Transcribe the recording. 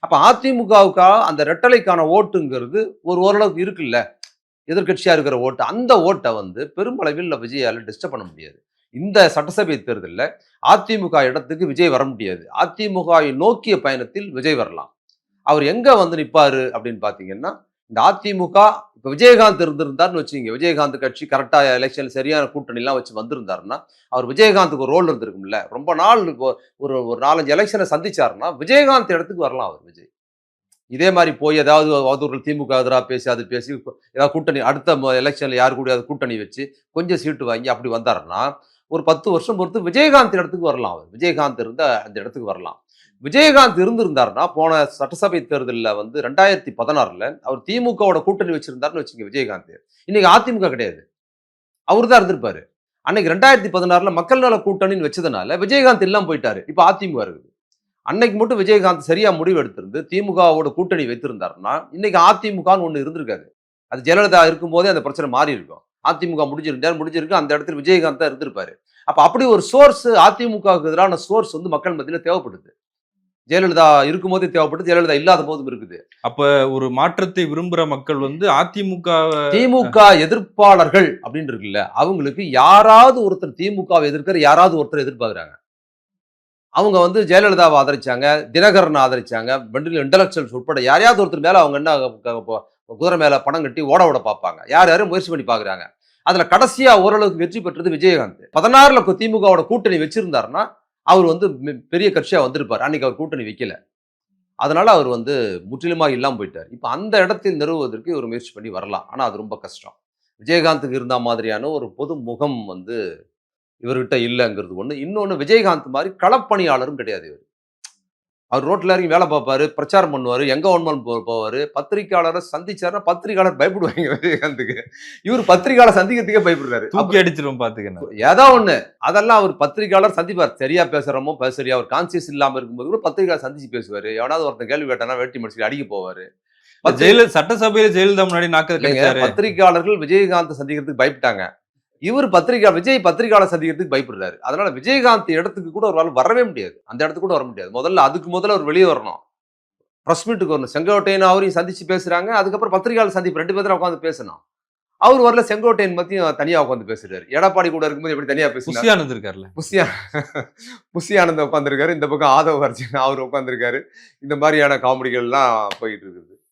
அப்போ அதிமுகவுக்காக அந்த ரெட்டலைக்கான ஓட்டுங்கிறது ஒரு ஓரளவுக்கு இருக்குல்ல? எதிர்கட்சியாக இருக்கிற ஓட்டு. அந்த ஓட்டை வந்து பெருமளவில் விஜயால் டிஸ்டர்ப் பண்ண முடியாது. இந்த சட்டசபை தேர்தலில் அதிமுக இடத்துக்கு விஜய் வர முடியாது. அதிமுகவை நோக்கிய பயணத்தில் விஜய் வரலாம். அவர் எங்கே வந்து நிற்பார் அப்படின்னு பார்த்தீங்கன்னா இந்த அதிமுக இப்போ விஜயகாந்த் இருந்திருந்தார்னு வச்சுங்க விஜயகாந்த் கட்சி கரெக்டாக எலெக்ஷன் சரியான கூட்டணிலாம் வச்சு வந்திருந்தாருன்னா அவர் விஜயகாந்துக்கு ஒரு ரோல் இருந்திருக்கும்ல. ரொம்ப நாள் ஒரு ஒரு நாலஞ்சு எலெக்ஷனை சந்திச்சாருன்னா விஜயகாந்த் இடத்துக்கு வரலாம் அவர் விஜய். இதே மாதிரி போய் ஏதாவது அவதூறுகள் திமுக எதிராக பேசி அது பேசி ஏதாவது கூட்டணி அடுத்த எலெக்ஷனில் யாரு கூட கூட்டணி வச்சு கொஞ்சம் சீட்டு வாங்கி அப்படி வந்தாருன்னா ஒரு பத்து வருஷம் பொறுத்து விஜயகாந்த் இடத்துக்கு வரலாம் அவர். விஜயகாந்த் இருந்த அந்த இடத்துக்கு வரலாம். விஜயகாந்த் இருந்திருந்தாருன்னா போன சட்டசபை தேர்தலில் வந்து ரெண்டாயிரத்தி பதினாறில் அவர் திமுகவோட கூட்டணி வச்சிருந்தாருன்னு வச்சுங்க விஜயகாந்த். இன்னைக்கு அதிமுக கிடையாது. அவர் தான் இருந்திருப்பாரு. அன்னைக்கு ரெண்டாயிரத்தி பதினாறில் மக்கள் நல கூட்டணின்னு வச்சதுனால விஜயகாந்த் இல்லாமல் போயிட்டாரு. இப்போ அதிமுக இருக்குது. அன்னைக்கு மட்டும் விஜயகாந்த் சரியா முடிவு எடுத்திருந்து திமுகவோட கூட்டணி வைத்திருந்தாருன்னா இன்னைக்கு அதிமுகன்னு ஒன்று இருந்திருக்காது. அது ஜெயலலிதா இருக்கும்போதே அந்த பிரச்சனை மாறி இருக்கும் அதிமுக முடிஞ்சிருந்தார் முடிஞ்சிருக்கு. அந்த இடத்துல விஜயகாந்த் தான் இருந்திருப்பாரு. அப்ப அப்படி ஒரு சோர்ஸ் அதிமுகவுக்கு எதிரான சோர்ஸ் வந்து மக்கள் மத்தியில தேவைப்படுது. ஜெயலலிதா இருக்கும்போதே தேவைப்படுது ஜெயலலிதா இல்லாத போதும் இருக்குது. அப்ப ஒரு மாற்றத்தை விரும்புற மக்கள் வந்து அதிமுக திமுக எதிர்ப்பாளர்கள் அப்படின்னு இருக்குல்ல அவங்களுக்கு யாராவது ஒருத்தர் திமுக எதிர்க்கிற யாராவது ஒருத்தர் எதிர்பார்க்குறாங்க. அவங்க வந்து ஜெயலலிதாவை ஆதரிச்சாங்க தினகரனை ஆதரிச்சாங்க வெண்டில் இன்டலெக்சுவல்ஸ் உட்பட யாரையாவது ஒருத்தர் மேல அவங்க என்ன குதிரை மேலே பணம் கட்டி ஓட ஓட பார்ப்பாங்க. யார் யாரும் முயற்சி பண்ணி பார்க்குறாங்க. அதில் கடைசியாக ஓரளவுக்கு வெற்றி பெற்றது விஜயகாந்த். பதினாறில் திமுகவோட கூட்டணி வச்சிருந்தாருன்னா அவர் வந்து பெரிய கட்சியாக வந்திருப்பார். அன்னைக்கு அவர் கூட்டணி வைக்கல. அதனால அவர் வந்து முற்றிலுமாக இல்லாமல் போயிட்டார். இப்போ அந்த இடத்தில் நிறுவுவதற்கு ஒரு முயற்சி பண்ணி வரலாம். ஆனால் அது ரொம்ப கஷ்டம். விஜயகாந்துக்கு இருந்த மாதிரியான ஒரு பொது முகம் வந்து இவர்கிட்ட இல்லைங்கிறது ஒன்று இன்னொன்று விஜயகாந்த் மாதிரி களப்பணியாளரும் கிடையாது இவர். அவர் ரோட்ல இறங்கி வேலை பார்ப்பாரு பிரச்சாரம் பண்ணுவாரு எங்க ஒன்மாலும் போ போவாரு பத்திரிக்கையாளரை சந்திச்சாருன்னா பத்திரிக்கையாளர் பயப்படுவாங்க விஜயகாந்துக்கு இவர் பத்திரிக்கையாளர் சந்திக்கிறதுக்கே பயப்படுறாரு. தூக்கி அடிச்சிரும் பாத்துக்கணும் ஏதோ ஒண்ணு. அதெல்லாம் அவர் பத்திரிக்கையாளர் சந்திப்பார். சரியா பேசுறோமோ பேச சரியா அவர் கான்சியஸ் இல்லாம இருக்கும்போது கூட பத்திரிக்கையாளர் சந்திச்சு பேசுவாரு. எவனாவது ஒருத்தன் கேள்வி கேட்டானா வேட்டி மடிச்சு அடிக்க போவாரு. ஜெயலலிதா சட்டசபையில ஜெயலலிதா முன்னாடி நாக்கு பத்திரிக்கையாளர்கள் விஜயகாந்த் சந்திக்கிறதுக்கு பயப்பட்டாங்க. இவர் பத்திரிகை விஜய் பத்திரிகையாளர் சந்திக்கிறதுக்கு பயப்படுறாரு. அதனால விஜயகாந்த் இடத்துக்கு கூட ஒரு வரவே முடியாது. அந்த இடத்துக்கு கூட வர முடியாது. முதல்ல அதுக்கு முதல்ல அவர் வெளியே வரணும். ப்ரெஸ் மீட்டுக்கு வரணும். செங்கோட்டையன் அவரையும் சந்திச்சு பேசுறாங்க. அதுக்கப்புறம் பத்திரிகையாளர் சந்திப்பு. ரெண்டு பேரும் உட்காந்து பேசணும். அவர் வரல செங்கோட்டையன் பத்தியும் தனியா உட்காந்து பேசுறாரு. எடப்பாடி கூட இருக்கும்போது எப்படி தனியா பேசுறாரு புஷியானந்த் இருக்காருல்ல புஷியா புஷியானந்த உட்காந்துருக்காரு இந்த பக்கம் ஆதவ அர்ஜுன் அவர் உட்காந்துருக்காரு இந்த மாதிரியான காமெடிகள்லாம் போயிட்டு இருக்குது.